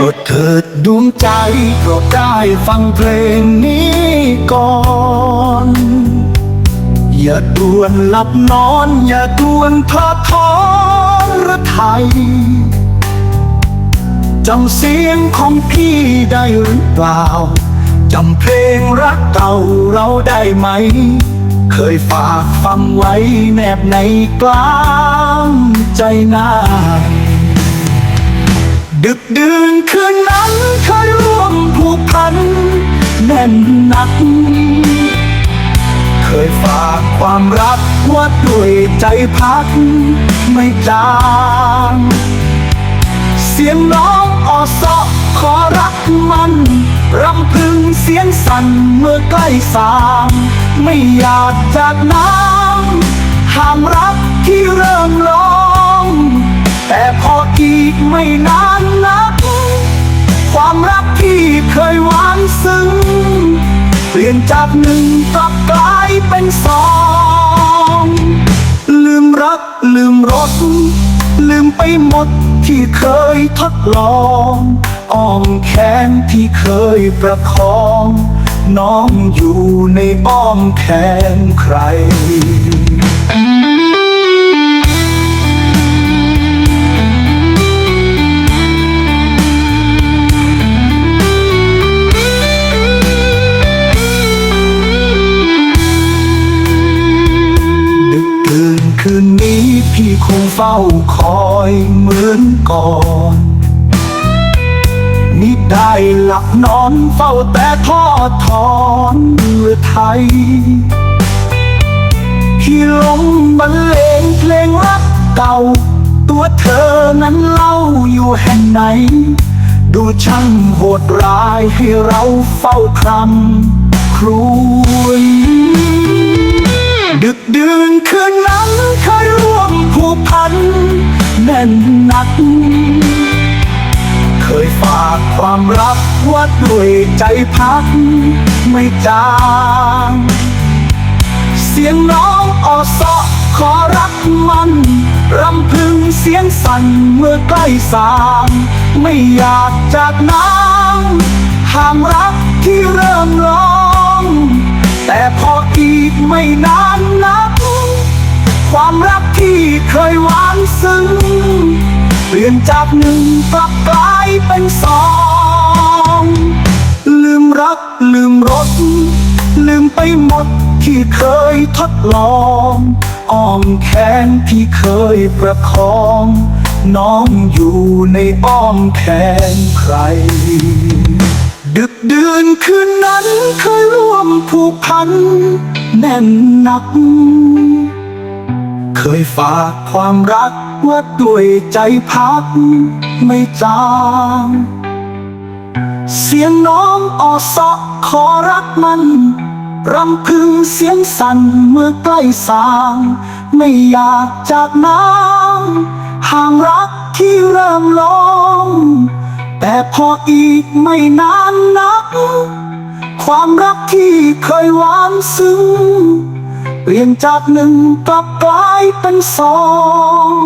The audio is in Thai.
โปรดเถิดดวงใจโปรดได้ฟังเพลงนี้ก่อน อย่าด่วนหลับนอน อย่าด่วนทอดทอนระไทยจำเสียงของพี่ได้หรือเปล่าจำเพลงรักเก่าเราได้ไหม เคยฝากฟังไว้แนบในกลางใจนาย ดึกดื่นคืนนั้นเคยร่วมผูกพันแน่นหนัก เคยฝากความรักไว่าด้วยใจพักไม่จาง เสียงน้องออสอขอรักมันรำพึงเสียงสั่นเมื่อใกล้สางไม่อยากจากน้ำห้ามรักที่เริ่มร้อง แต่พออีกไม่นานนัก ความรักที่เคยหวานซึ้ง เปลี่ยนจากหนึ่งกลับกลายเป็นสองลืมรักลืมรส ลืมไปหมดที่เคยทดลองอ้อมแขนที่เคยประคอง น้องอยู่ในอ้อมแขนใคร พี่คงเฝ้าคอยเหมือนก่อนมิได้หลับนอนเฝ้าแต่ทอดถอนเมื่อไทย ที่ลงบรรเลงเพลงรักเก่า ตัวเธอนั้นเล่าอยู่แห่งไหน ดูช่างโหดร้ายให้เราเฝ้าครำครวญ พันแน่นหนัก เคยฝากความรักไว่าด้วยใจพักไม่จางเสียงน้องออสอขอรักมันรำพึงเสียงสั่นเมื่อใกล้สางไม่อยากจากน้ำห้ามรักที่เริ่มร้อง แต่พออีกไม่นานนัก ความรัก เคยหวานซึ้งเปลี่ยนจากหนึ่งกลับกลายเป็นสอง ลืมรักลืมรส ลืมไปหมดที่เคยทดลองอ้อมแขนที่เคยประคอง น้องอยู่ในอ้อมแขนใคร ดึกดื่นคืนนั้นเคยร่วมผูกพัน แน่นหนัก เคยฝากความรักไว่าด้วยใจพักไม่จางเสียงน้องออสอขอรักมันรำพึงเสียงสั่นเมื่อใกล้สาง ไม่อยากจากน้ำห่างรักที่เริ่มลงแต่พออีกไม่นานนัก ความรักที่เคยหวานซึ้ง เปลี่ยนจากหนึ่งกลับกลายเป็นสอง